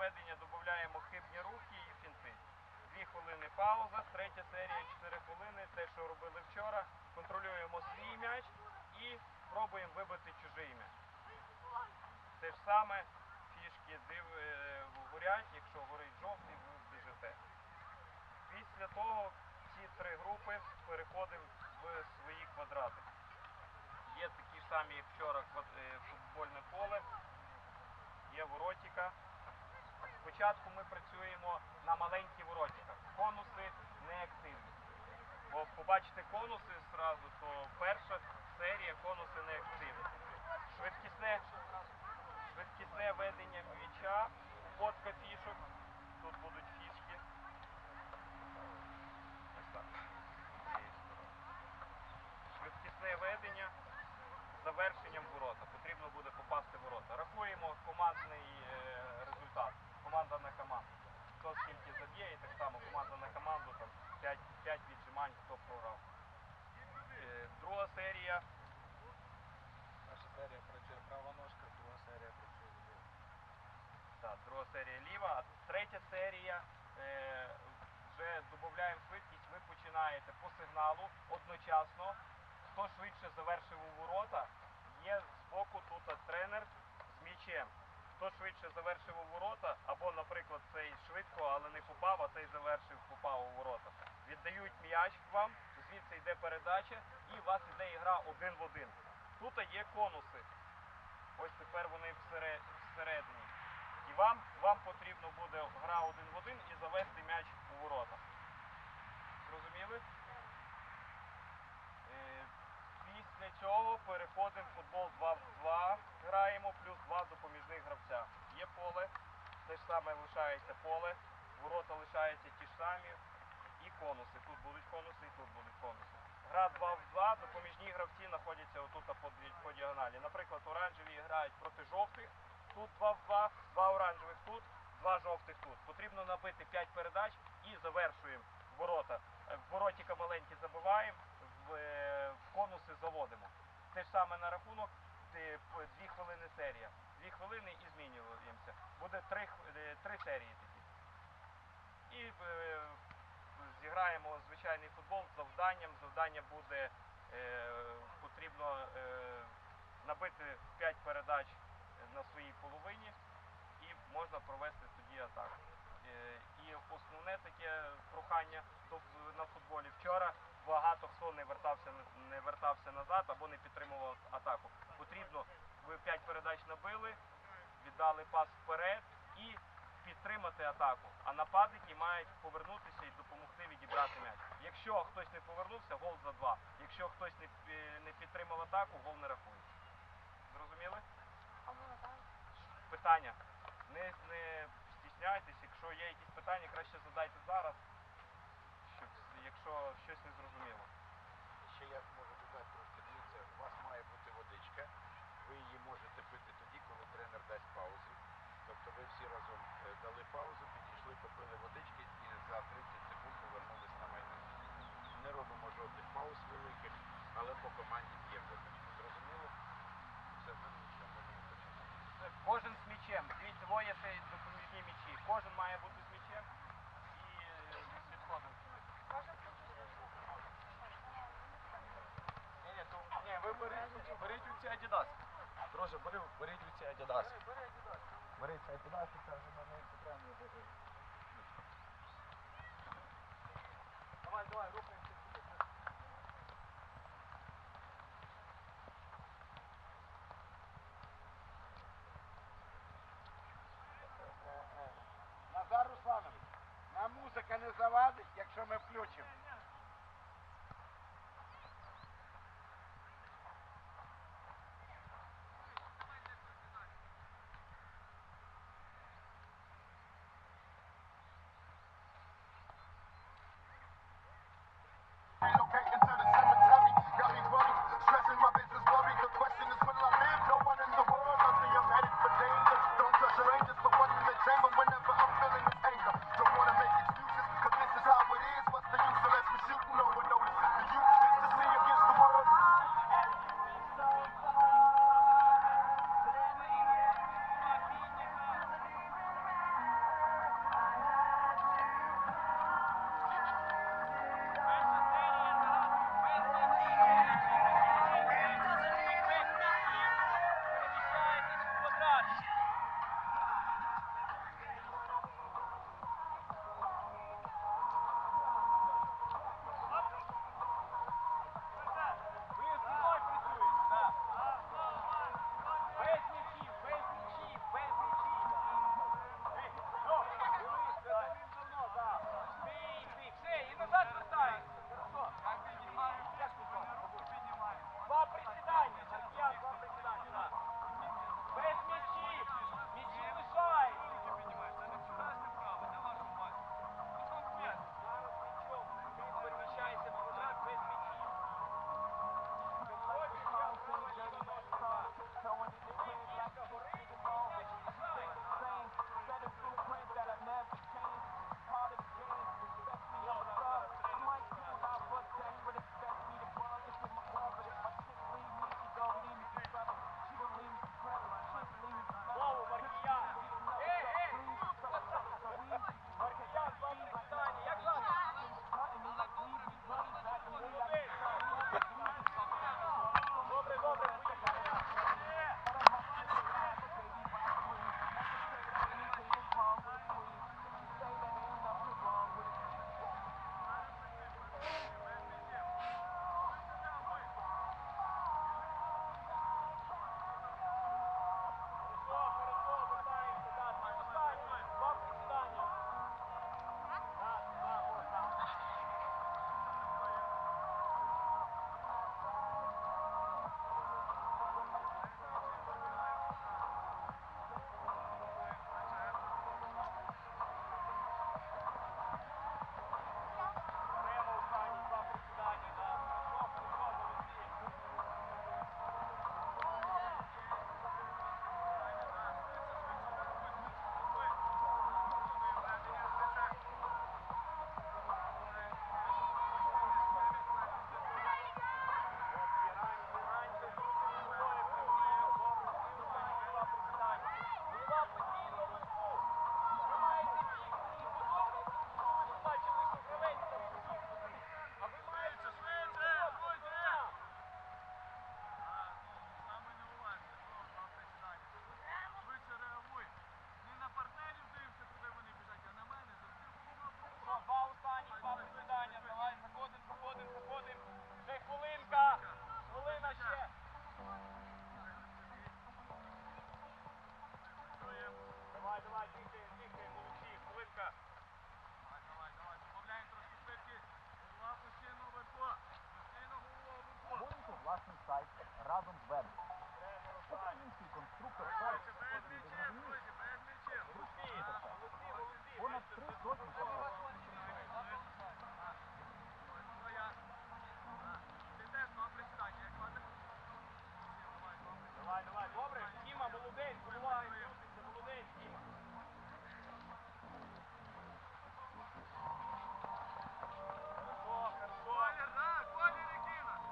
ведення додаємо хибні рухи і фінти. Дві хвилини пауза, третя серія, 4 хвилини, те, що робили вчора. Контролюємо свій м'яч і пробуємо вибити чужий м'яч. Те ж саме фішки див, е, горять, якщо горить жовтий, ви біжите. Після того ці три групи переходимо в свої квадрати. Є такі ж самі, як вчора, е, футбольне поле, є воротіка. Спочатку ми працюємо на маленьких ворочках. Конуси не активні. Бо побачите конуси зразу, то перша серія конуси не активні. Швидкісне, швидкісне ведення м'яча, фотка фішок. Тут будуть фішки. Ось так. З цієї сторони. Швидкісне ведення з завершенням ворота. Потрібно буде попасти в ворота. Рахуємо командний е, результат. Команда на команду. Хто скільки заб'є, і так само команда на команду, там 5, 5 віджимань, хто програв. Е, друга серія. Перша серія працює права ножка, друга серія працює ліва. Так, друга серія ліва, а третя серія е, вже додаємо швидкість, ви починаєте по сигналу одночасно. Хто швидше завершив у ворота, є збоку тут тренер з м'ячем. Хто швидше завершив у ворота, або, наприклад, цей швидко, але не попав, а цей завершив, попав у ворота. Віддають м'яч вам, звідси йде передача, і у вас йде ігра один в один. Тут є конуси. Ось тепер вони всередині. І вам, вам потрібно буде гра один в один і завести м'яч у ворота. Зрозуміли? Е, Після цього переходимо в футбол 2 в 2, граємо, плюс 2 допоміжних гравця. Є поле, те ж саме лишається поле, ворота лишаються ті ж самі, і конуси. Тут будуть конуси, і тут будуть конуси. Гра 2 в 2, допоміжні гравці знаходяться отут по, діагоналі. Наприклад, оранжеві грають проти жовтих, тут 2 в 2, 2 оранжевих тут, 2 жовтих тут. Потрібно набити 5 передач і завершуємо ворота. Е, В воротіка маленькі забиваємо, в, е, в конуси заводимо. Те ж саме на рахунок, 2 хвилини серія. 2 хвилини і змінюємося. Буде 3, 3 серії такі. І е, зіграємо звичайний футбол з завданням. Завдання буде е, потрібно е, набити 5 передач на своїй половині можна провести тоді атаку. Е, І основне таке прохання на футболі вчора багато хто не вертався не вертався назад або не підтримував атаку. Потрібно ви 5 передач набили, віддали пас вперед і підтримати атаку. А нападники мають повернутися і допомогти відібрати м'яч. Якщо хтось не повернувся, гол за два. Якщо хтось не, не підтримав атаку, гол не рахується. Зрозуміли? Питання. Не, не стісняйтесь, якщо є якісь питання, краще задайте зараз, щоб, якщо щось є ще й допоміжні м'ячі. Кожен має бути з м'ячем і е, підходимо. Ні, ні, то, ні, ви беріть, беріть у ці Adidas. Друже, бери, беріть у ці Adidas. Беріть ці Adidas, і це вже на неї потрібно. Давай, давай, рухаємося ranges for what's in the chamber when the